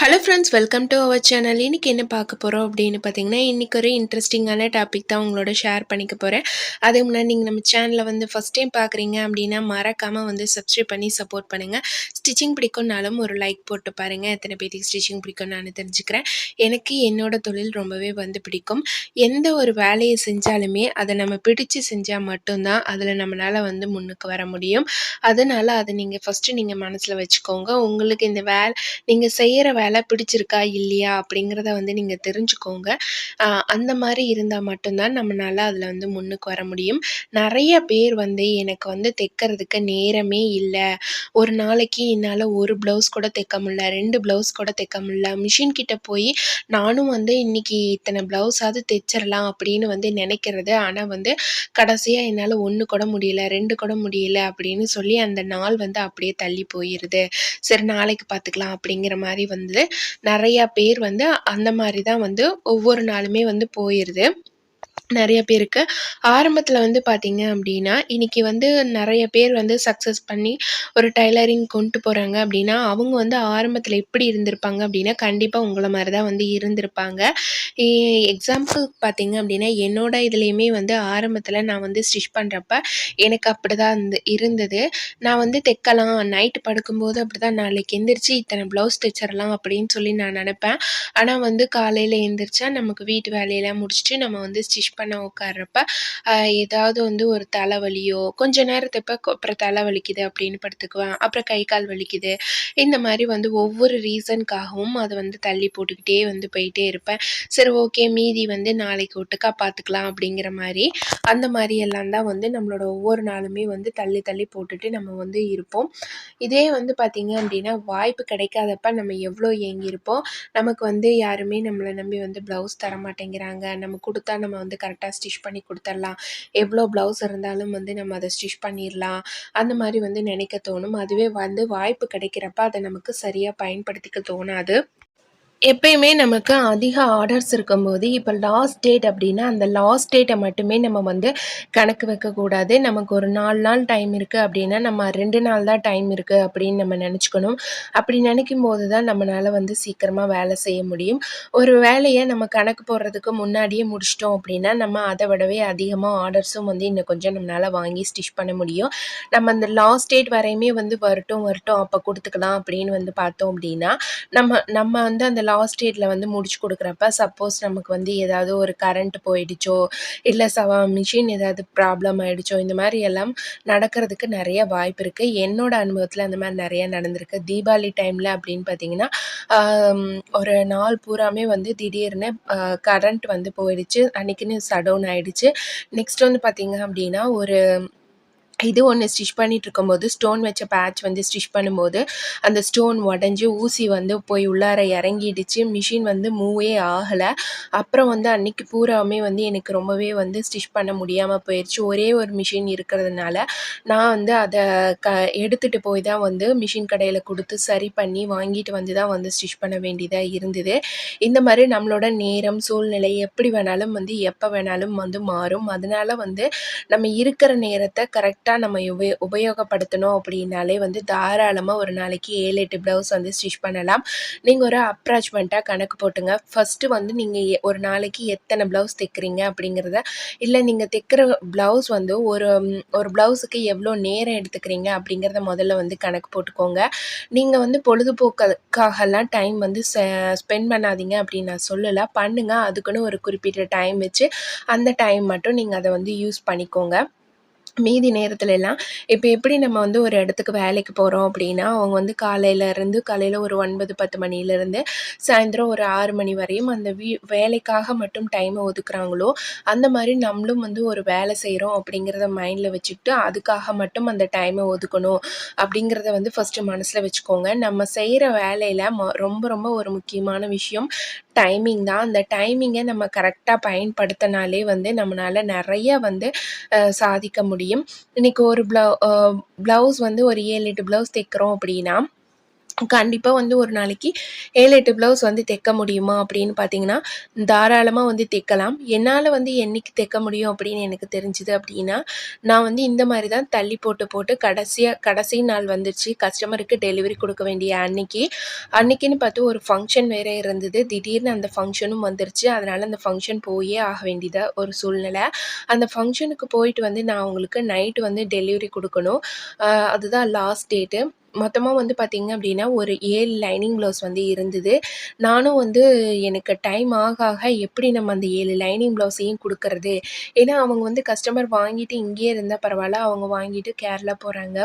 Hello friends welcome to our channel இன்றைக்கி என்ன பார்க்க போகிறோம் அப்படின்னு பார்த்தீங்கன்னா இன்றைக்கி ஒரு இன்ட்ரெஸ்டிங்கான டாபிக் தான் உங்களோட ஷேர் பண்ணிக்க போகிறேன் அதுக்கு முன்னாடி நீங்கள் நம்ம சேனலில் வந்து ஃபஸ்ட் டைம் பார்க்குறீங்க அப்படின்னா மறக்காமல் வந்து சப்ஸ்கிரைப் பண்ணி சப்போர்ட் பண்ணுங்கள் ஸ்டிச்சிங் பிடிக்கும்னாலும் ஒரு லைக் போட்டு பாருங்கள் எத்தனை பேருக்கு ஸ்டிச்சிங் பிடிக்கும் நான் தெரிஞ்சுக்கிறேன். எனக்கு என்னோடய தொழில் ரொம்பவே வந்து பிடிக்கும். எந்த ஒரு வேலையை செஞ்சாலுமே அதை நம்ம பிடிச்சு செஞ்சால் மட்டும்தான் அதில் நம்மளால் வந்து முன்னுக்கு வர முடியும். அதனால் அதை நீங்கள் ஃபஸ்ட்டு நீங்கள் மனசில் வச்சுக்கோங்க. உங்களுக்கு இந்த வேலை நீங்கள் செய்கிற வேலை வேலை பிடிச்சிருக்கா இல்லையா அப்படிங்கிறத வந்து நீங்கள் தெரிஞ்சுக்கோங்க. அந்த மாதிரி இருந்தால் மட்டும்தான் நம்மளால் அதில் வந்து முன்னுக்கு வர முடியும். நிறைய பேர் வந்து எனக்கு வந்து தைக்கிறதுக்கு நேரமே இல்லை. ஒரு நாளைக்கு என்னால் ஒரு ப்ளவுஸ் கூட தைக்க முடில ரெண்டு ப்ளவுஸ் கூட தைக்க முடில மிஷின் கிட்ட போய் நானும் வந்து இன்றைக்கி இத்தனை ப்ளவுஸாவது தைச்சிடலாம் அப்படின்னு வந்து நினைக்கிறது. ஆனால் வந்து கடைசியாக என்னால் ஒன்று கூட முடியல ரெண்டு கூட முடியல அப்படின்னு சொல்லி அந்த நாள் வந்து அப்படியே தள்ளி போயிடுது சரி நாளைக்கு பார்த்துக்கலாம் அப்படிங்கிற மாதிரி வந்து நிறையா பேர் வந்து அந்த மாதிரி தான் வந்து ஒவ்வொரு நாளுமே வந்து போயிடுது நிறைய பேருக்கு. ஆரம்பத்தில் வந்து பார்த்தீங்க அப்படின்னா இன்றைக்கி வந்து நிறைய பேர் வந்து சக்ஸஸ் பண்ணி ஒரு டைலரிங் கொண்டு போகிறாங்க அப்படின்னா அவங்க வந்து ஆரம்பத்தில் எப்படி இருந்திருப்பாங்க அப்படின்னா கண்டிப்பாக உங்களை மாதிரி தான் வந்து இருந்திருப்பாங்க. எக்ஸாம்பிள் பார்த்தீங்க அப்படின்னா என்னோட இதுலேயுமே வந்து ஆரம்பத்தில் நான் வந்து ஸ்டிச் பண்ணுறப்ப எனக்கு அப்படி தான் இருந்து இருந்தது. நான் வந்து தைக்கலாம் நைட்டு படுக்கும்போது அப்படி தான் நாளைக்கு எந்திரிச்சு இத்தனை ப்ளவுஸ் தைச்சிடலாம் அப்படின்னு சொல்லி நான் நினப்பேன். ஆனால் வந்து காலையில் எழுந்திரிச்சா நமக்கு வீட்டு வேலையெல்லாம் முடிச்சுட்டு நம்ம வந்து ஸ்டிச் பண்ண உட்கார்றப்ப ஏதாவது வந்து ஒரு தலைவலியோ கொஞ்ச நேரத்துக்கு அப்புறம் தலை வலிக்குது அப்படின்னு படுத்துக்குவேன். அப்புறம் கை கால் வலிக்குது. இந்த மாதிரி வந்து ஒவ்வொரு ரீசனுக்காகவும் அதை வந்து தள்ளி போட்டுக்கிட்டே வந்து போயிட்டே இருப்பேன். சரி ஓகே மீதி வந்து நாளைக்கு ஒட்டுக்கா பார்த்துக்கலாம் அப்படிங்கிற மாதிரி. அந்த மாதிரி எல்லாம் தான் வந்து நம்மளோட ஒவ்வொரு நாளுமே வந்து தள்ளி தள்ளி போட்டுட்டு நம்ம வந்து இருப்போம். இதே வந்து பார்த்திங்க அப்படின்னா வாய்ப்பு கிடைக்காதப்ப நம்ம எவ்வளோ ஏங்கியிருப்போம். நமக்கு வந்து யாருமே நம்மளை நம்பி வந்து ப்ளவுஸ் தர மாட்டேங்கிறாங்க நம்ம கொடுத்தா நம்ம வந்து கரெக்டாக கரெக்டாக ஸ்டிச் பண்ணி கொடுத்துடலாம் எவ்வளோ ப்ளவுஸ் இருந்தாலும் வந்து நம்ம அதை ஸ்டிச் பண்ணிடலாம் அந்த மாதிரி வந்து நினைக்க தோணும். அதுவே வந்து வாய்ப்பு கிடைக்கிறப்ப அதை நமக்கு சரியாக பயன்படுத்திக்க தோணாது. எப்பயுமே நமக்கு அதிக ஆர்டர்ஸ் இருக்கும்போது இப்போ லாஸ்ட் டேட் அப்படின்னா அந்த லாஸ்ட் டேட்டை மட்டுமே நம்ம வந்து கணக்கு வைக்கக்கூடாது. நமக்கு ஒரு நாலு நாள் டைம் இருக்குது அப்படின்னா நம்ம ரெண்டு நாள் தான் டைம் இருக்குது அப்படின்னு நம்ம நினச்சிக்கணும். அப்படி நினைக்கும் போது தான் நம்மளால் வந்து சீக்கிரமாக வேலை செய்ய முடியும். ஒரு வேலையை நம்ம கணக்கு போடுறதுக்கு முன்னாடியே முடிச்சிட்டோம் அப்படின்னா நம்ம அதை விடவே அதிகமாக ஆர்டர்ஸும் வந்து இன்னும் கொஞ்சம் நம்மளால் வாங்கி ஸ்டிச் பண்ண முடியும். நம்ம அந்த லாஸ்ட் டேட் வரையுமே வந்து வரட்டும் வரட்டும் அப்போ கொடுத்துக்கலாம் அப்படின்னு வந்து பார்த்தோம் அப்படின்னா நம்ம நம்ம வந்து அந்த லாஸ்ட் டேட்டில் வந்து முடிச்சு கொடுக்குறப்ப சப்போஸ் நமக்கு வந்து ஏதாவது ஒரு கரண்ட் போயிடுச்சோ இல்லை சவா மிஷின் ஏதாவது ப்ராப்ளம் ஆகிடுச்சோ இந்த மாதிரி எல்லாம் நடக்கிறதுக்கு நிறைய வாய்ப்பு இருக்குது என்னோட அனுபவத்தில் அந்த மாதிரி நிறையா நடந்திருக்கு. தீபாவளி டைமில் அப்படின்னு பார்த்தீங்கன்னா ஒரு நாள் பூராமே வந்து திடீர்னு கரண்ட் வந்து போயிடுச்சு. அன்றைக்கின்னு சடவுன் ஆகிடுச்சு நெக்ஸ்ட் வந்து பார்த்திங்க அப்படின்னா ஒரு இது ஒன்று ஸ்டிச் பண்ணிகிட்ருக்கும்போது ஸ்டோன் வச்ச பேட்ச் வந்து ஸ்டிச் பண்ணும்போது அந்த ஸ்டோன் உடஞ்சி ஊசி வந்து போய் உள்ளார இறங்கிடுச்சு. மிஷின் வந்து மூவே ஆகலை. அப்புறம் வந்து அன்றைக்கி பூராவுமே வந்து எனக்கு ரொம்பவே வந்து ஸ்டிச் பண்ண முடியாமல் போயிடுச்சு ஒரே ஒரு மிஷின் இருக்கிறதுனால நான் வந்து அதை க எடுத்துகிட்டு போய் தான் வந்து மிஷின் கடையில் கொடுத்து சரி பண்ணி வாங்கிட்டு வந்து தான் வந்து ஸ்டிச் பண்ண வேண்டியதாக இருந்தது. இந்த மாதிரி நம்மளோட நேரம் சூழ்நிலை எப்படி வேணாலும் வந்து எப்போ வேணாலும் வந்து மாறும். அதனால வந்து நம்ம இருக்கிற நேரத்தை கரெக்டாக கரெக்டாக நம்ம உபயோ உபயோகப்படுத்தணும் அப்படின்னாலே வந்து தாராளமாக ஒரு நாளைக்கு ஏழு எட்டு ப்ளவுஸ் வந்து ஸ்டிச் பண்ணலாம். நீங்கள் ஒரு அப்ராச்மெண்ட்டாக கணக்கு போட்டுங்க. ஃபஸ்ட்டு வந்து நீங்கள் ஒரு நாளைக்கு எத்தனை ப்ளவுஸ் தைக்கிறீங்க அப்படிங்கிறத இல்லை நீங்கள் தைக்கிற ப்ளவுஸ் வந்து ஒரு ஒரு ப்ளவுஸுக்கு எவ்வளோ நேரம் எடுத்துக்கிறீங்க அப்படிங்கிறத முதல்ல வந்து கணக்கு போட்டுக்கோங்க. நீங்கள் வந்து பொழுதுபோக்குக்காகலாம் டைம் வந்து ஸ்பெண்ட் பண்ணாதீங்க அப்படின்னு நான் சொல்லலை. பண்ணுங்கள் அதுக்குன்னு ஒரு குறிப்பிட்ட டைம் வச்சு அந்த டைம் மட்டும் நீங்கள் அதை வந்து யூஸ் பண்ணிக்கோங்க. மீதி நேரத்துல எல்லாம் இப்போ எப்படி நம்ம வந்து ஒரு இடத்துக்கு வேலைக்கு போகிறோம் அப்படின்னா அவங்க வந்து காலையிலேருந்து காலையில் ஒரு ஒன்பது பத்து மணிலேருந்து சாயந்தரம் ஒரு ஆறு மணி வரையும் அந்த வீ வேலைக்காக மட்டும் டைமை ஒதுக்குறாங்களோ அந்த மாதிரி நம்மளும் வந்து ஒரு வேலை செய்கிறோம் அப்படிங்கிறத மைண்டில் வச்சுக்கிட்டு அதுக்காக மட்டும் அந்த டைமை ஒதுக்கணும் அப்படிங்கிறத வந்து ஃபஸ்ட்டு மனசில் வச்சுக்கோங்க. நம்ம செய்கிற வேலையில் ம ரொம்ப ரொம்ப ஒரு முக்கியமான விஷயம் டைமிங் தான். அந்த டைமிங்கை நம்ம கரெக்டாக பயன்படுத்தினாலே வந்து நம்மளால் நிறைய வந்து சாதிக்க முடியும். இன்றைக்கி ஒரு ப்ளவு ப்ளவுஸ் வந்து ஒரு ஏழு எட்டு ப்ளவுஸ் தைக்கிறோம் அப்படின்னா கண்டிப்பாக வந்து ஒரு நாளைக்கு 7, 8 ப்ளவுஸ் வந்து தைக்க முடியுமா அப்படின்னு பார்த்தீங்கன்னா, தாராளமாக வந்து தைக்கலாம். என்னால் வந்து என்னைக்கு தைக்க முடியும் அப்படின்னு எனக்கு தெரிஞ்சுது அப்படின்னா, நான் வந்து இந்த மாதிரி தான் தள்ளி போட்டு, போட்டு கடைசியாக கடைசி நாள் வந்துச்சு கஸ்டமருக்கு டெலிவரி கொடுக்க வேண்டிய அன்னைக்கு. அன்னைக்குன்னு பார்த்து ஒரு ஃபங்க்ஷன் வேறு இருந்தது. திடீர்னு அந்த ஃபங்க்ஷனும் வந்துருச்சு. அதனால் அந்த ஃபங்க்ஷன் போயே ஆக வேண்டியதாக ஒரு சூழ்நிலை. அந்த ஃபங்க்ஷனுக்கு போயிட்டு வந்து நான் உங்களுக்கு நைட்டு வந்து டெலிவரி கொடுக்கணும் அதுதான் லாஸ்ட் டேட்டு. மொத்தமாக வந்து பார்த்திங்க அப்படின்னா, ஒரு ஏழு லைனிங் ப்ளவுஸ் வந்து இருந்தது. நானும் வந்து எனக்கு டைம் ஆக, ஆக எப்படி நம்ம அந்த ஏழு லைனிங் ப்ளவுஸையும் கொடுக்கறது ஏன்னா, அவங்க வந்து கஸ்டமர் வாங்கிட்டு இங்கேயே இருந்தால் பரவாயில்ல அவங்க வாங்கிட்டு கேரளா போகிறாங்க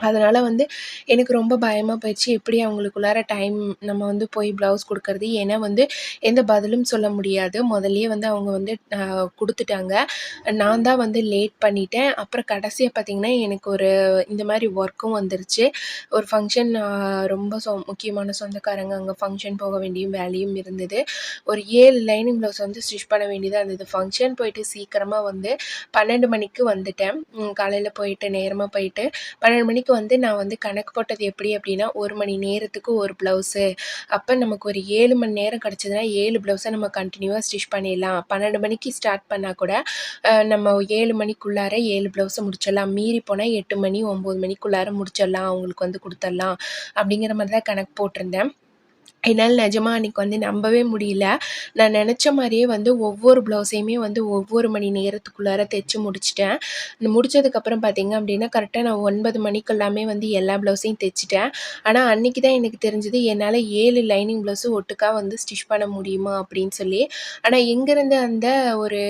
அதனால் வந்து எனக்கு ரொம்ப பயமாக போயிடுச்சு எப்படி அவங்களுக்குள்ளார டைம் நம்ம வந்து போய் ப்ளவுஸ் கொடுக்கறது ஏன்னா வந்து எந்த பதிலும் சொல்ல முடியாது. முதல்லையே வந்து அவங்க வந்து கொடுத்துட்டாங்க நான் தான் வந்து லேட் பண்ணிட்டேன். அப்புறம் கடைசியாக பார்த்தீங்கன்னா, எனக்கு ஒரு இந்த மாதிரி ஒர்க்கும் வந்துருச்சு. ஒரு ஃபங்க்ஷன் ரொம்ப சொ முக்கியமான சொந்தக்காரங்க அங்கே ஃபங்க்ஷன் போக வேண்டிய வேலையும் இருந்தது. ஒரு ஏழு லைனிங் ப்ளவுஸ் வந்து ஸ்டிச் பண்ண வேண்டியதாக இருந்தது. ஃபங்க்ஷன் போயிட்டு சீக்கிரமாக வந்து 12 மணிக்கு வந்துட்டேன். காலையில் போயிட்டு நேரமாக போயிட்டு 12 மணிக்கு வந்து நான் வந்து கணக்கு போட்டது எப்படி அப்படின்னா, ஒரு மணி நேரத்துக்கு ஒரு ப்ளவுஸு. அப்போ நமக்கு ஒரு ஏழு மணி நேரம் கிடச்சதுன்னா ஏழு ப்ளவுஸை நம்ம கண்டினியூவாக ஸ்டிச் பண்ணிடலாம். 12 மணிக்கு ஸ்டார்ட் பண்ணால் கூட, நம்ம ஏழு மணிக்குள்ளார ஏழு ப்ளவுஸை முடிச்சிடலாம். மீறி போனால் எட்டு மணி, ஒம்பது மணிக்குள்ளார முடிச்சிடலாம். அவங்களுக்கு வந்து கொடுத்துடலாம் அப்படிங்கிற மாதிரி தான் கணக்கு போட்டிருந்தேன். என்னால் நிஜமாக அன்றைக்கி வந்து நம்பவே முடியல. நான் நினச்ச மாதிரியே வந்து ஒவ்வொரு ப்ளவுஸையுமே வந்து ஒவ்வொரு மணி நேரத்துக்குள்ளார தைச்சி முடிச்சிட்டேன் முடிச்சதுக்கப்புறம் பார்த்திங்க அப்படின்னா, கரெக்டாக நான் ஒன்பது மணிக்கெல்லாமே வந்து எல்லா ப்ளவுஸையும் தைச்சிட்டேன் ஆனால் அன்னைக்கு தான் எனக்கு தெரிஞ்சது, என்னால் ஏழு லைனிங் ப்ளவுஸு ஒட்டுக்கா வந்து ஸ்டிச் பண்ண முடியுமா அப்படின்னு சொல்லி. ஆனால் எங்கேருந்து அந்த ஒரு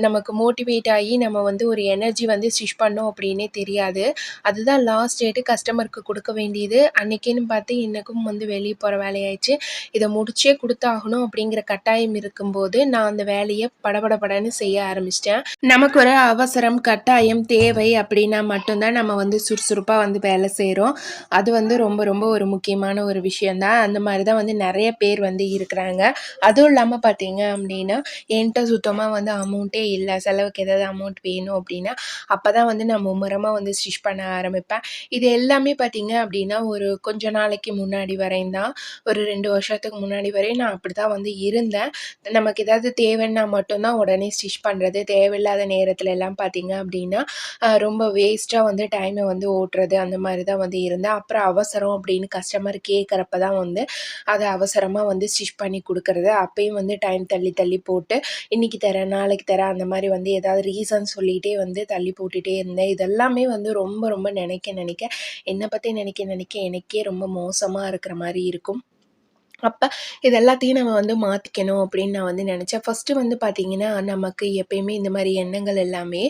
நமக்கு மோட்டிவேட் ஆகி நம்ம வந்து ஒரு எனர்ஜி வந்து ஸ்டிச் பண்ணோம் அப்படின்னே தெரியாது. அதுதான் லாஸ்ட் டேட்டு கஸ்டமருக்கு கொடுக்க வேண்டியது. அன்றைக்கின்னு பார்த்து எனக்கும் வந்து வெளியே போகிற வேலையாயிடுச்சு இதை முடிச்சே கொடுத்தாகணும் அப்படிங்கிற கட்டாயம் இருக்கும்போது, நான் அந்த வேலையை படபடபடன்னு செய்ய ஆரம்பிச்சிட்டேன் நமக்கு ஒரு அவசரம், கட்டாயம், தேவை அப்படின்னா மட்டும்தான் நம்ம வந்து சுறுசுறுப்பாக வந்து வேலை செய்கிறோம் அது வந்து ரொம்ப ரொம்ப ஒரு முக்கியமான ஒரு விஷயம் தான். அந்த மாதிரி தான் வந்து நிறைய பேர் வந்து இருக்கிறாங்க. அதுவும் இல்லாமல் பார்த்தீங்க அப்படின்னா, என்கிட்ட சுத்தமாக வந்து அமௌண்ட்டே இல்லை செலவுக்கு ஏதாவது அமௌண்ட் வேணும் அப்படின்னா, அப்போ தான் வந்து நான் மும்முரமாக வந்து ஸ்டிச் பண்ண ஆரம்பிப்பேன். இது எல்லாமே பார்த்தீங்க அப்படின்னா, ஒரு கொஞ்ச நாளைக்கு முன்னாடி வரையும் தான். ஒரு ரெண்டு வருஷத்துக்கு முன்னாடி வரையும் நான் அப்படி தான் வந்து இருந்தேன். நமக்கு ஏதாவது தேவைன்னா மட்டும்தான் உடனே ஸ்டிச் பண்ணுறது தேவையில்லாத நேரத்துல எல்லாம் பார்த்தீங்க அப்படின்னா, ரொம்ப வேஸ்ட்டாக வந்து டைமை வந்து ஓட்டுறது அந்த மாதிரி தான் வந்து இருந்தேன். அப்புறம் அவசரம் அப்படின்னு கஸ்டமர் கேட்குறப்ப தான் வந்து, அதை அவசரமாக வந்து ஸ்டிச் பண்ணி கொடுக்குறது அப்பயும் வந்து டைம் தள்ளி தள்ளி போட்டு, இன்னைக்கு தரேன், நாளைக்கு தரேன் அந்த மாதிரி வந்து ஏதாவது ரீசன் சொல்லிகிட்டே வந்து தள்ளி போட்டுகிட்டே இருந்தேன். இதெல்லாமே வந்து ரொம்ப ரொம்ப நினைக்க நினைக்க என்னை பற்றி நினைக்க நினைக்க எனக்கே ரொம்ப மோசமாக இருக்கிற மாதிரி இருக்கும். அப்போ இது எல்லாத்தையும் நம்ம வந்து மாற்றிக்கணும் அப்படின்னு நான் வந்து நினச்சேன் ஃபர்ஸ்ட்டு வந்து பார்த்தீங்கன்னா, நமக்கு எப்பயுமே இந்த மாதிரி எண்ணங்கள் எல்லாமே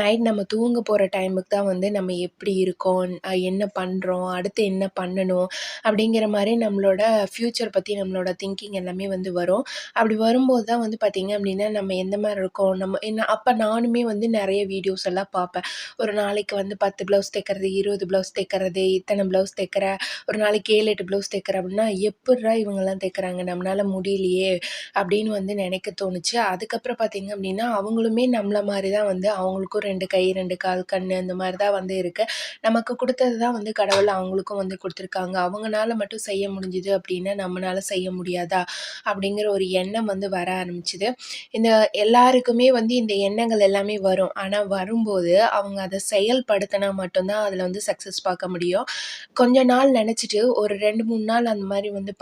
நைட் நம்ம தூங்க போகிற டைமுக்கு தான் வந்து நம்ம எப்படி இருக்கோம், என்ன பண்ணுறோம் அடுத்து என்ன பண்ணணும் அப்படிங்கிற மாதிரி நம்மளோட ஃப்யூச்சர் பற்றி நம்மளோட திங்கிங் எல்லாமே வந்து வரும். அப்படி வரும்போது தான் வந்து பார்த்தீங்க அப்படின்னா, நம்ம எந்த மாதிரி இருக்கோம், நம்ம என்ன அப்போ நானுமே வந்து நிறைய வீடியோஸ் எல்லாம் பார்ப்பேன். ஒரு நாளைக்கு வந்து 10 ப்ளவுஸ் தைக்கிறது, 20 ப்ளவுஸ் தைக்கிறது, இத்தனை ப்ளவுஸ் தைக்கிற ஒரு நாளைக்கு 7, 8 ப்ளவுஸ் தைக்கிற அப்படின்னா, எப்புட்றா இவங்கலாம் தைக்கிறாங்க? நம்மளால் முடியலையே அப்படின்னு வந்து நினைக்க தோணுச்சு. அதுக்கப்புறம் பார்த்தீங்க அப்படின்னா, அவங்களுமே நம்மளை மாதிரி தான் வந்து அவங்களுக்கும் ரெண்டு கை, ரெண்டு கால், கண் அந்த மாதிரி தான் வந்து இருக்குது நமக்கு கொடுத்தது தான் வந்து கடவுள் அவங்களுக்கும் வந்து கொடுத்துருக்காங்க அவங்களால மட்டும் செய்ய முடிஞ்சுது அப்படின்னா, நம்மனால செய்ய முடியாதா? அப்படிங்கிற ஒரு எண்ணம் வந்து வர ஆரம்பிச்சுது. இந்த எல்லாருக்குமே வந்து இந்த எண்ணங்கள் எல்லாமே வரும். ஆனால் வரும்போது, அவங்க அதை செயல்படுத்தினா மட்டும்தான் அதில் வந்து சக்ஸஸ் பார்க்க முடியும். கொஞ்ச நாள் நினச்சிட்டு ஒரு 2, 3 நாள் அந்த மாதிரி வந்து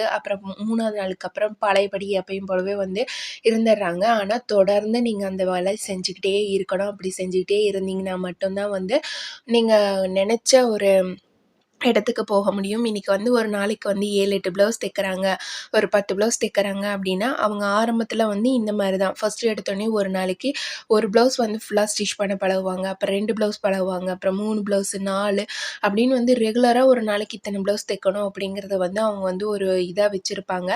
பண்ணிட்டு, அப்புறம் மூணாவது நாளுக்கு அப்புறம் பழையபடி எப்பயும் போலவே வந்து இருந்துடுறாங்க ஆனால் தொடர்ந்து நீங்கள் அந்த வேலை செஞ்சுக்கிட்டே இருக்கணும். அப்படி செஞ்சுக்கிட்டே இருந்தீங்கன்னா மட்டும்தான் வந்து, நீங்கள் நினச்ச ஒரு இடத்துக்கு போக முடியும். இன்னைக்கு வந்து ஒரு நாளைக்கு வந்து 7, 8 ப்ளவுஸ் தைக்கிறாங்க. ஒரு 10 ப்ளவுஸ் தைக்கிறாங்க அப்படின்னா, அவங்க ஆரம்பத்தில் வந்து இந்த மாதிரி தான். ஃபஸ்ட்டு எடுத்தோடனே ஒரு நாளைக்கு ஒரு ப்ளவுஸ் வந்து ஃபுல்லாக ஸ்டிச் பண்ண பழகுவாங்க. அப்புறம் ரெண்டு ப்ளவுஸ் பழகுவாங்க. அப்புறம் மூணு ப்ளவுஸு, நாலு அப்படின்னு வந்து ரெகுலராக ஒரு நாளைக்கு இத்தனை ப்ளவுஸ் தைக்கணும் அப்படிங்கிறத வந்து அவங்க வந்து ஒரு இதாக வச்சுருப்பாங்க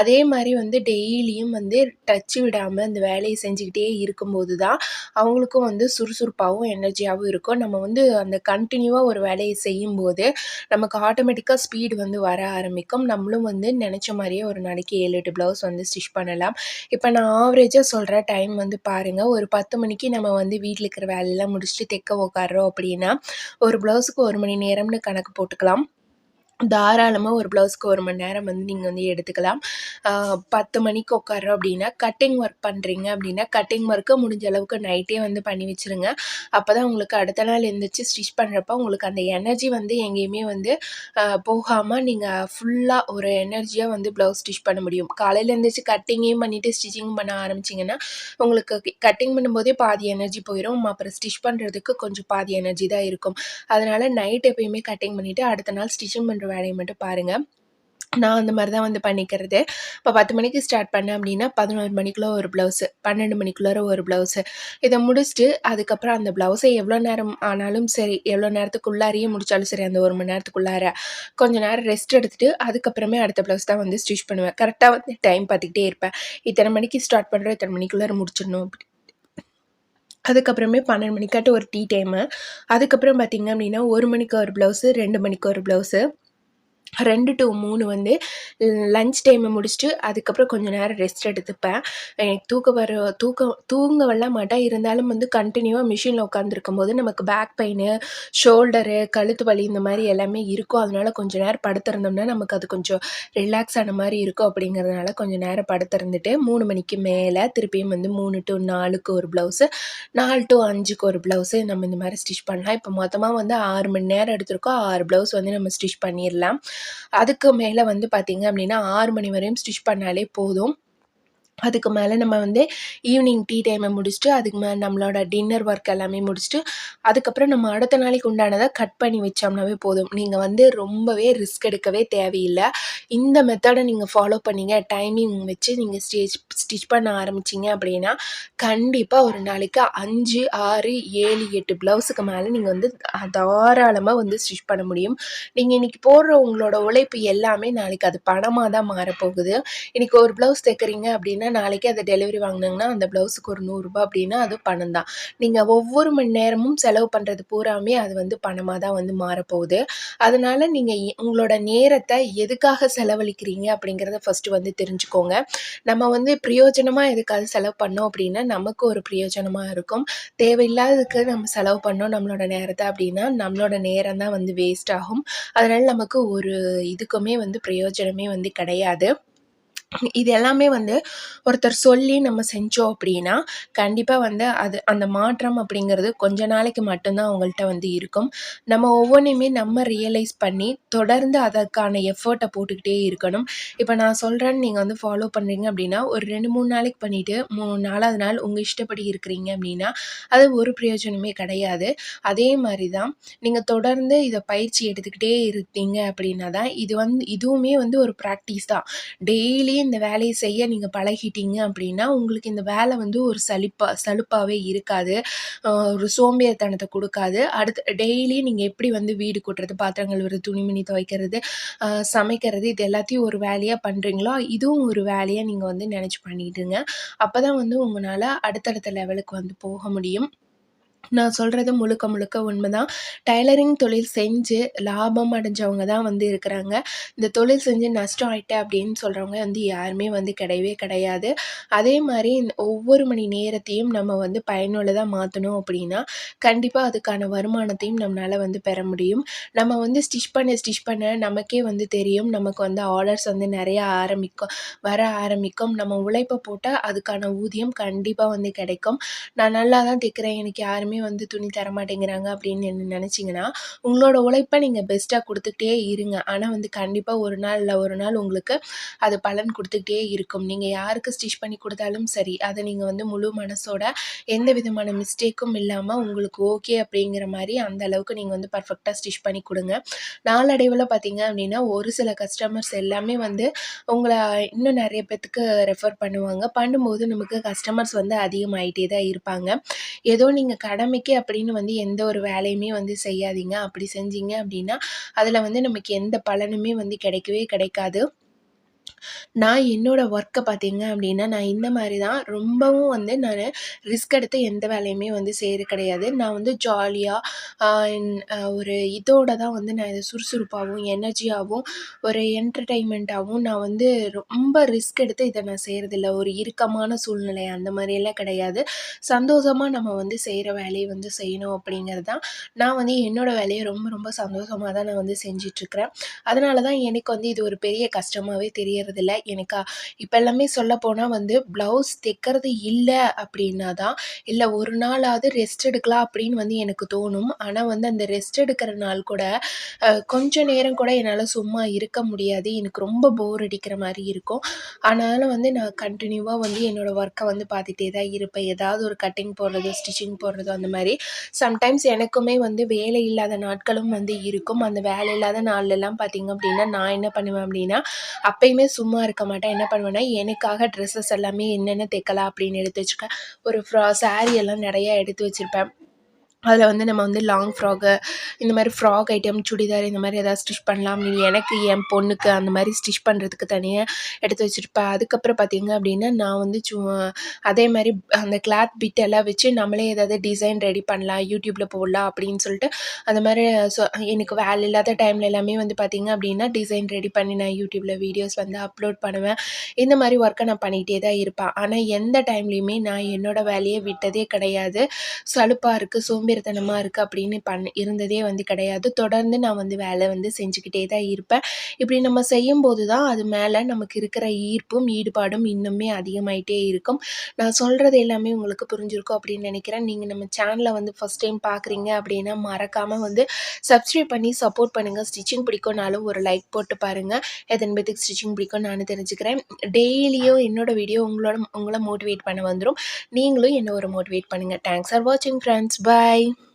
அதே மாதிரி வந்து டெய்லியும் வந்து டச்சு விடாமல் இந்த வேலையை செஞ்சுக்கிட்டே இருக்கும்போது தான், அவங்களுக்கும் வந்து சுறுசுறுப்பாகவும் எனர்ஜியாகவும் இருக்கும். நம்ம வந்து அந்த கண்டினியூவாக ஒரு வேலையை செய்யும்போது, நமக்கு ஆட்டோமேட்டிக்காக ஸ்பீடு வந்து வர ஆரம்பிக்கும். நம்மளும் வந்து நினச்ச மாதிரியே ஒரு நாளைக்கு 7, 8 ப்ளவுஸ் வந்து ஸ்டிச் பண்ணலாம். இப்போ நான் ஆவரேஜாக சொல்கிற டைம் வந்து பாருங்கள் ஒரு 10 மணிக்கு நம்ம வந்து வீட்டில் இருக்கிற வேலையெல்லாம் முடிச்சுட்டு தைக்க உட்கார்றோம் அப்படின்னா, ஒரு ப்ளவுஸுக்கு ஒரு மணி நேரம்னு கணக்கு போட்டுக்கலாம். தாராளமாக ஒரு ப்ளவுஸ்க்கு ஒரு மணி நேரம் வந்து நீங்கள் வந்து எடுத்துக்கலாம். பத்து மணிக்கு உட்காரோம் அப்படின்னா கட்டிங் ஒர்க் பண்ணுறீங்க அப்படின்னா கட்டிங் ஒர்க்கை முடிஞ்ச அளவுக்கு நைட்டே வந்து பண்ணி வச்சுருங்க. அப்போ தான் உங்களுக்கு அடுத்த நாள் எழுந்திரிச்சு ஸ்டிச் பண்ணுறப்ப உங்களுக்கு அந்த எனர்ஜி வந்து எங்கேயுமே வந்து போகாமல் நீங்கள் ஃபுல்லாக ஒரு எனர்ஜியாக வந்து ப்ளவுஸ் ஸ்டிச் பண்ண முடியும். காலையில் எழுந்திரிச்சு கட்டிங்கையும் பண்ணிவிட்டு ஸ்டிச்சிங் பண்ண ஆரம்பிச்சிங்கன்னா உங்களுக்கு கட்டிங் பண்ணும்போதே பாதி எனர்ஜி போயிடும் அப்புறம் ஸ்டிச் பண்ணுறதுக்கு கொஞ்சம் பாதி எனர்ஜி தான் இருக்கும். அதனால் நைட் எப்பயுமே கட்டிங் பண்ணிவிட்டு அடுத்த நாள் ஸ்டிச்சிங் பண்ணுற வேலையை மட்டும் பாருங்கள் நான் அந்த மாதிரி தான் வந்து பண்ணிக்கிறது. இப்போ பத்து மணிக்கு ஸ்டார்ட் பண்ணேன் அப்படின்னா பதினோரு மணிக்குள்ளே ஒரு ப்ளவுஸு பன்னெண்டு மணிக்குள்ளார ஒரு ப்ளவுஸு இதை முடிச்சுட்டு அதுக்கப்புறம் அந்த ப்ளவுஸை எவ்வளோ நேரம் ஆனாலும் சரி எவ்வளோ நேரத்துக்குள்ளாரையே முடித்தாலும் சரி அந்த ஒரு மணி நேரத்துக்குள்ளார கொஞ்சம் நேரம் ரெஸ்ட் எடுத்துகிட்டு அதுக்கப்புறமே அடுத்த ப்ளவுஸ் தான் வந்து ஸ்டிச் பண்ணுவேன். கரெக்டாக வந்து டைம் பார்த்துக்கிட்டே இருப்பேன். இத்தனை மணிக்கு ஸ்டார்ட் பண்ணுறோம் இத்தனை மணிக்குள்ளார முடிச்சிடணும் அப்படி. அதுக்கப்புறமே பன்னெண்டு மணிக்காட்டு ஒரு டீ டைமு அதுக்கப்புறம் பார்த்திங்க அப்படின்னா ஒரு மணிக்கு ஒரு ப்ளவுஸு ரெண்டு மணிக்கு ஒரு ப்ளவுஸு ரெண்டு டு மூணு வந்து லஞ்ச் டைமை முடிச்சுட்டு அதுக்கப்புறம் கொஞ்சம் நேரம் ரெஸ்ட் எடுத்துப்பேன். எனக்கு தூக்கம் வர தூக்கம் தூங்க வரல மாட்டேன். இருந்தாலும் வந்து கண்டினியூவாக மிஷினில் உட்காந்துருக்கும் போது நமக்கு பேக் பெயின் ஷோல்டரு கழுத்து வலி இந்த மாதிரி எல்லாமே இருக்கும். அதனால கொஞ்சம் நேரம் படுத்திருந்தோம்னா நமக்கு அது கொஞ்சம் ரிலாக்ஸ் ஆன மாதிரி இருக்கும் அப்படிங்கிறதுனால கொஞ்சம் நேரம் படுத்திருந்துட்டு மூணு மணிக்கு மேலே திருப்பியும் வந்து மூணு டு நாலுக்கு ஒரு ப்ளவுஸு நாலு டு அஞ்சுக்கு ஒரு ப்ளவுஸு நம்ம இந்த மாதிரி ஸ்டிச் பண்ணலாம். இப்போ மொத்தமாக வந்து ஆறு மணி நேரம் எடுத்திருக்கோம். ஆறு ப்ளவுஸ் வந்து நம்ம ஸ்டிச் பண்ணிடலாம். அதுக்கு மேலே வந்து பார்த்திங்க அப்படின்னா ஆறு மணி வரையும் ஸ்டிச் பண்ணாலே போதும். அதுக்கு மேலே நம்ம வந்து ஈவினிங் டீ டைமை முடிச்சுட்டு அதுக்கு மேலே நம்மளோட டின்னர் ஒர்க் எல்லாமே முடிச்சுட்டு அதுக்கப்புறம் நம்ம அடுத்த நாளைக்கு உண்டானதை கட் பண்ணி வச்சோம்னாவே போதும். நீங்கள் வந்து ரொம்பவே ரிஸ்க் எடுக்கவே தேவையில்லை. இந்த மெத்தடை நீங்கள் ஃபாலோ பண்ணிங்க டைமிங் வச்சு நீங்கள் ஸ்டிச் ஸ்டிச் பண்ண ஆரம்பிச்சிங்க அப்படின்னா கண்டிப்பாக ஒரு நாளைக்கு அஞ்சு ஆறு ஏழு எட்டு ப்ளவுஸுக்கு மேலே நீங்கள் வந்து தாராளமாக வந்து ஸ்டிச் பண்ண முடியும். நீங்கள் இன்றைக்கி போடுற உங்களோட உழைப்பு எல்லாமே நாளைக்கு அது பணமாக தான் மாறப்போகுது. இன்றைக்கி ஒரு ப்ளவுஸ் தைக்கிறீங்க அப்படின்னா நாளைக்கு அதை டெலிவரி வாங்கினாங்கன்னா அந்த ப்ளவுஸுக்கு ஒரு நூறுரூபா அப்படின்னா அது பணம் தான். நீங்கள் ஒவ்வொரு மணி நேரமும் செலவு பண்ணுறது பூராமே அது வந்து பணமாக தான் வந்து மாறப்போகுது. அதனால் நீங்கள் உங்களோட நேரத்தை எதுக்காக செலவழிக்கிறீங்க அப்படிங்கிறத ஃபஸ்ட்டு வந்து தெரிஞ்சுக்கோங்க. நம்ம வந்து பிரயோஜனமாக எதுக்காக செலவு பண்ணோம் அப்படின்னா நமக்கு ஒரு பிரயோஜனமாக இருக்கும். தேவையில்லாததுக்கு நம்ம செலவு பண்ணோம் நம்மளோட நேரத்தை அப்படின்னா நம்மளோட நேரம் தான் வந்து வேஸ்ட் ஆகும். அதனால் நமக்கு ஒரு இதுக்குமே வந்து பிரயோஜனமே வந்து கிடையாது. இது எல்லாமே வந்து ஒருத்தர் சொல்லி நம்ம செஞ்சோம் அப்படின்னா கண்டிப்பாக வந்து அது அந்த மாற்றம் அப்படிங்கிறது கொஞ்ச நாளைக்கு மட்டும்தான் அவங்கள்ட்ட வந்து இருக்கும். நம்ம ஒவ்வொன்றையுமே நம்ம ரியலைஸ் பண்ணி தொடர்ந்து அதற்கான எஃபர்ட்டை போட்டுக்கிட்டே இருக்கணும். இப்போ நான் சொல்கிறேன்னு நீங்கள் வந்து ஃபாலோ பண்ணுறீங்க அப்படின்னா ஒரு ரெண்டு மூணு நாளைக்கு பண்ணிவிட்டு மூணு நாலாவது நாள் உங்கள் இஷ்டப்படி இருக்கிறீங்க அப்படின்னா அது ஒரு பிரயோஜனமே கிடையாது. அதே மாதிரி தான் நீங்கள் தொடர்ந்து இதை பயிற்சி எடுத்துக்கிட்டே இருக்கீங்க அப்படின்னா தான் இது வந்து இதுவுமே வந்து ஒரு ப்ராக்டிஸ் தான். டெய்லி இந்த வேலையை செய்ய நீங்கள் பழகிட்டீங்க அப்படின்னா உங்களுக்கு இந்த வேலை வந்து ஒரு சலிப்பாக சலுப்பாகவே இருக்காது. ஒரு சோம்பேறித்தனத்தை கொடுக்காது. அடுத்து டெய்லி நீங்கள் எப்படி வந்து வீடு கூட்டுறது பாத்திரங்கள் கழுவுறது துணிமணி துவைக்கிறது சமைக்கிறது இது எல்லாத்தையும் ஒரு வேலையாக பண்ணுறீங்களோ இதுவும் ஒரு வேலையாக நீங்கள் வந்து நினச்சி பண்ணிவிடுங்க அப்போ தான் வந்து உங்களால் அடுத்தடுத்த லெவலுக்கு வந்து போக முடியும். நான் சொல்கிறது முழுக்க முழுக்க உண்மை தான் டைலரிங் தொழில் செஞ்சு லாபம் அடைஞ்சவங்க தான் வந்து இருக்கிறாங்க. இந்த தொழில் செஞ்சு நஷ்டம் ஆயிட்டேன் அப்படின்னு சொல்கிறவங்க வந்து யாருமே வந்து கிடையவே கிடையாது. அதே மாதிரி இந்த ஒவ்வொரு மணி நேரத்தையும் நம்ம வந்து பயனுள்ளதாக மாற்றணும் அப்படின்னா கண்டிப்பாக அதுக்கான வருமானத்தையும் நம்மளால் வந்து பெற முடியும். நம்ம வந்து ஸ்டிச் பண்ண ஸ்டிச் பண்ண நமக்கே வந்து தெரியும். நமக்கு வந்து ஆர்டர்ஸ் வந்து நிறையா ஆரம்பிக்கும் வர ஆரம்பிக்கும். நம்ம உழைப்பை போட்டால் அதுக்கான ஊதியம் கண்டிப்பாக வந்து கிடைக்கும். நான் நல்லா தான் தைக்கிறேன். எனக்கு யாருமே வந்து துணி தர மாட்டேங்கிறாங்க அப்படின்னு என்ன நினச்சிங்கன்னா உங்களோட உழைப்பை நீங்கள் பெஸ்ட்டாக கொடுத்துக்கிட்டே இருங்க. ஆனால் வந்து கண்டிப்பாக ஒரு நாள் இல்லை ஒரு நாள் உங்களுக்கு அது பலன் கொடுத்துக்கிட்டே இருக்கும். நீங்கள் யாருக்கு ஸ்டிச் பண்ணி கொடுத்தாலும் சரி அதை நீங்கள் வந்து முழு மனசோட எந்த விதமான மிஸ்டேக்கும் இல்லாமல் உங்களுக்கு ஓகே அப்படிங்கிற மாதிரி அந்த அளவுக்கு நீங்கள் வந்து பர்ஃபெக்டாக ஸ்டிச் பண்ணி கொடுங்க. நாளடைவில் பார்த்தீங்க அப்படின்னா ஒரு சில கஸ்டமர்ஸ் எல்லாமே வந்து உங்களை இன்னும் நிறைய பேர்த்துக்கு ரெஃபர் பண்ணுவாங்க. பண்ணும்போது நமக்கு கஸ்டமர்ஸ் வந்து அதிகமாகிட்டே தான் இருப்பாங்க. ஏதோ நீங்கள் கடை கடமைக்கு அப்படின்னு வந்து எந்த ஒரு வேலையுமே வந்து செய்யாதீங்க. அப்படி செஞ்சீங்க அப்படின்னா அதில் வந்து நமக்கு எந்த பலனுமே வந்து கிடைக்கவே கிடைக்காது. நான் என்னோடய ஒர்க்கை பார்த்தீங்க அப்படின்னா, நான் இந்த மாதிரி தான் ரொம்பவும் வந்து நான் ரிஸ்க் எடுத்து எந்த வேலையுமே வந்து செய்கிறது கிடையாது. நான் வந்து ஜாலியாக ஒரு இதோட தான் வந்து நான் இதை சுறுசுறுப்பாகவும் எனர்ஜியாகவும் ஒரு என்டர்டெயின்மெண்ட்டாகவும் நான் வந்து ரொம்ப ரிஸ்க் எடுத்து இதை நான் செய்கிறதில்ல ஒரு இறுக்கமான சூழ்நிலை அந்த மாதிரியெல்லாம் கிடையாது. சந்தோஷமாக நம்ம வந்து செய்கிற வேலையை வந்து செய்யணும் அப்படிங்கிறது தான். நான் வந்து என்னோடய வேலையை ரொம்ப ரொம்ப சந்தோஷமாக தான் நான் வந்து செஞ்சிட்ருக்கிறேன் அதனால தான் எனக்கு வந்து இது ஒரு பெரிய கஷ்டமாகவே தெரியறது தெரியறதில்ல. எனக்கு இப்போ எல்லாமே சொல்லப்போனா வந்து ப்ளவுஸ் தைக்கிறது இல்லை அப்படின்னா தான், இல்லை ஒரு நாளாவது ரெஸ்ட் எடுக்கலாம் அப்படின்னு வந்து எனக்கு தோணும். ஆனால் வந்து அந்த ரெஸ்ட் எடுக்கிற நாள் கூட கொஞ்ச நேரம் கூட என்னால் சும்மா இருக்க முடியாது. எனக்கு ரொம்ப போர் அடிக்கிற மாதிரி இருக்கும். ஆனாலும் வந்து நான் கண்டினியூவாக வந்து என்னோடய ஒர்க்கை வந்து பார்த்துட்டே தான் இருப்பேன். ஏதாவது ஒரு கட்டிங் போடுறது, ஸ்டிச்சிங் போடுறது அந்த மாதிரி சம்டைம்ஸ் எனக்குமே வந்து வேலை இல்லாத நாட்களும் வந்து இருக்கும். அந்த வேலை இல்லாத நாள்லலாம் பார்த்தீங்க அப்படின்னா, நான் என்ன பண்ணுவேன் அப்படின்னா, அப்பயுமே சும்மா இருக்க மாட்டேன். என்ன பண்ணுவேன்னா, எனக்காக ட்ரெஸ்ஸஸ் எல்லாமே என்னென்ன தைக்கலாம் அப்படின்னு எடுத்து வச்சுப்பேன். ஒரு ஃப்ரா ஸாரி எல்லாம் நிறையா எடுத்து வச்சுருப்பேன் அதில் வந்து நம்ம வந்து லாங் ஃப்ராகு இந்த மாதிரி ஃப்ராக் ஐட்டம், சுடிதார் இந்த மாதிரி ஏதாவது ஸ்டிச் பண்ணலாம். எனக்கு, என் பொண்ணுக்கு அந்த மாதிரி ஸ்டிச் பண்ணுறதுக்கு தனியாக எடுத்து வச்சுருப்பேன் அதுக்கப்புறம் பார்த்தீங்க அப்படின்னா, நான் வந்து சு அதே மாதிரி அந்த கிளாத் பிட் எல்லாம் வச்சு நம்மளே ஏதாவது டிசைன் ரெடி பண்ணலாம். யூடியூப்பில் போடலாம் அப்படின்னு சொல்லிட்டு அந்த மாதிரி சொ எனக்கு வேலை இல்லாத டைமில் எல்லாமே வந்து பார்த்தீங்க அப்படின்னா, டிசைன் ரெடி பண்ணி நான் யூடியூப்பில் வீடியோஸ் வந்து அப்லோட் பண்ணுவேன். இந்த மாதிரி ஒர்க்கை நான் பண்ணிகிட்டே தான் இருப்பேன். ஆனால் எந்த டைம்லேயுமே நான் என்னோடய வேலையை விட்டதே கிடையாது. சலுப்பாக இருக்குது சோம்பி சோம்பேறித்தனமாக இருக்குது அப்படின்னு பண் இருந்ததே வந்து கிடையாது. தொடர்ந்து நான் வந்து வேலை வந்து செஞ்சுக்கிட்டே தான் இருப்பேன். இப்படி நம்ம செய்யும்போது தான் அது மேலே நமக்கு இருக்கிற ஈர்ப்பும், ஈடுபாடும் இன்னுமே அதிகமாயிட்டே இருக்கும். நான் சொல்கிறது எல்லாமே உங்களுக்கு புரிஞ்சிருக்கும் அப்படின்னு நினைக்கிறேன் நீங்கள் நம்ம சேனலை வந்து ஃபர்ஸ்ட் டைம் பார்க்குறீங்க அப்படின்னா, மறக்காமல் வந்து சப்ஸ்கிரைப் பண்ணி சப்போர்ட் பண்ணுங்கள் ஸ்டிச்சிங் பிடிக்கும்னாலும் ஒரு லைக் போட்டு பாருங்கள் எதன் பேத்துக்கு ஸ்டிச்சிங் பிடிக்கும்னு நானும் தெரிஞ்சுக்கிறேன். டெய்லியும் என்னோட வீடியோ உங்களோட உங்களை மோட்டிவேட் பண்ண வந்துடும் நீங்களும் என்ன ஒரு மோட்டிவேட் பண்ணுங்கள் தேங்க்ஸ் ஃபார் வாட்சிங் ஃப்ரெண்ட்ஸ் பாய். Bye.